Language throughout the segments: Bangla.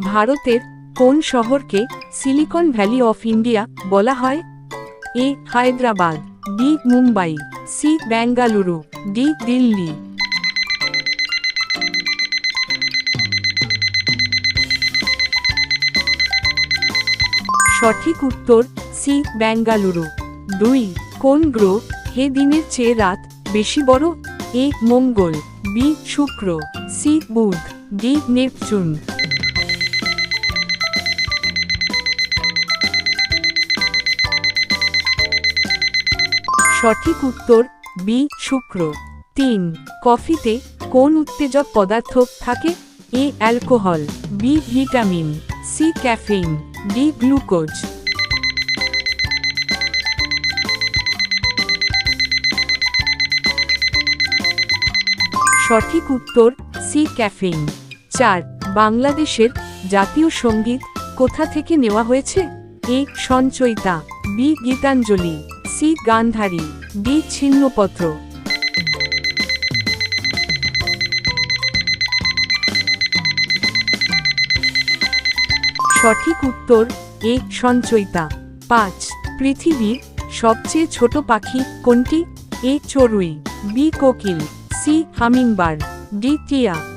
ভারতের কোন শহরকে সিলিকন ভ্যালি অফ ইন্ডিয়া বলা হয়? A, Hyderabad, B, Mumbai, C, Bengaluru, D, Delhi. সঠিক উত্তর, সি, বেঙ্গালুরু। দুই, কোন গ্রহ হে দিনের চেয়ে রাত বেশি বড়? A, Mangal, B, Shukra, C, Budh, D, Neptune. সঠিক উত্তর, বি, শুক্র। তিন, কফিতে কোন উত্তেজক পদার্থ থাকে? A, alcohol, B, vitamin, C, caffeine, D, glucose. সঠিক উত্তর, সি, ক্যাফেইন। চার, বাংলাদেশের জাতীয় সংগীত কোথা থেকে নেওয়া হয়েছে? A, Sanchayita, B, Gitanjali. C Gandhari, D Chhinnapatra. সঠিক উত্তর, এ সঞ্চয়িতা। পাঁচ, পৃথিবীর সবচেয়ে ছোট পাখি কোনটি? এ চড়ুই, বি কোকিল, সি হামিংবার্ড ডি টিয়া।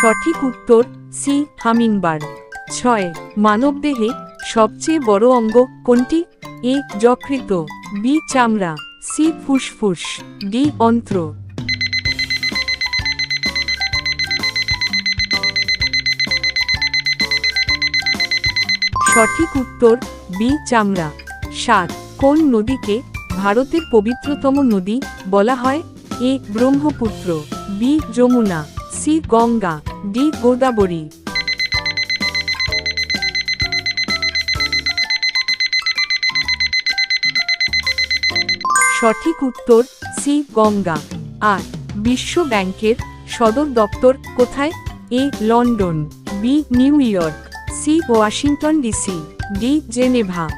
সঠিক উত্তর সি হামিংবার্ড ছয়, মানবদেহে সবচেয়ে বড় অঙ্গ কোনটি? এ যকৃত বি, চামড়া। সি, ফুসফুস। ডি, অন্ত্র। সঠিক উত্তর বি, চামড়া। সাত, কোন নদীকে ভারতের পবিত্রতম নদী বলা হয়? A, Brahmaputra. B, Yamuna. C, Ganga. D Godavari. সঠিক উত্তর, সি গঙ্গা। আর, বিশ্ব ব্যাংকের সদর দপ্তর কোথায়? A, London. B, New York. C, Washington DC. D, Geneva.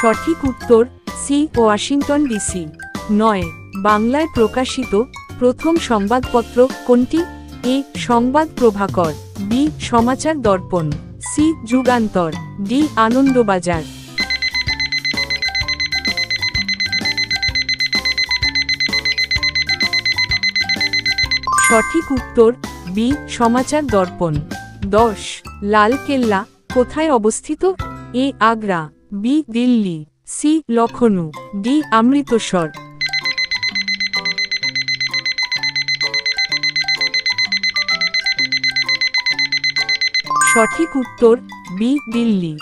সঠিক উত্তর সি ওয়াশিংটন ডিসি। নয়, বাংলায় প্রকাশিত প্রথম সংবাদপত্র কোনটি? এ, সংবাদ প্রভাকর, বি, সমাচার দর্পণ, সি, যুগান্তর, ডি, আনন্দবাজার। সঠিক উত্তর, বি, সমাচার দর্পণ। দশ, লালকেল্লা, কোথায় অবস্থিত? A, Agra, B, Delhi. C Lucknow D Amritsar. সঠিক উত্তর বি দিল্লি।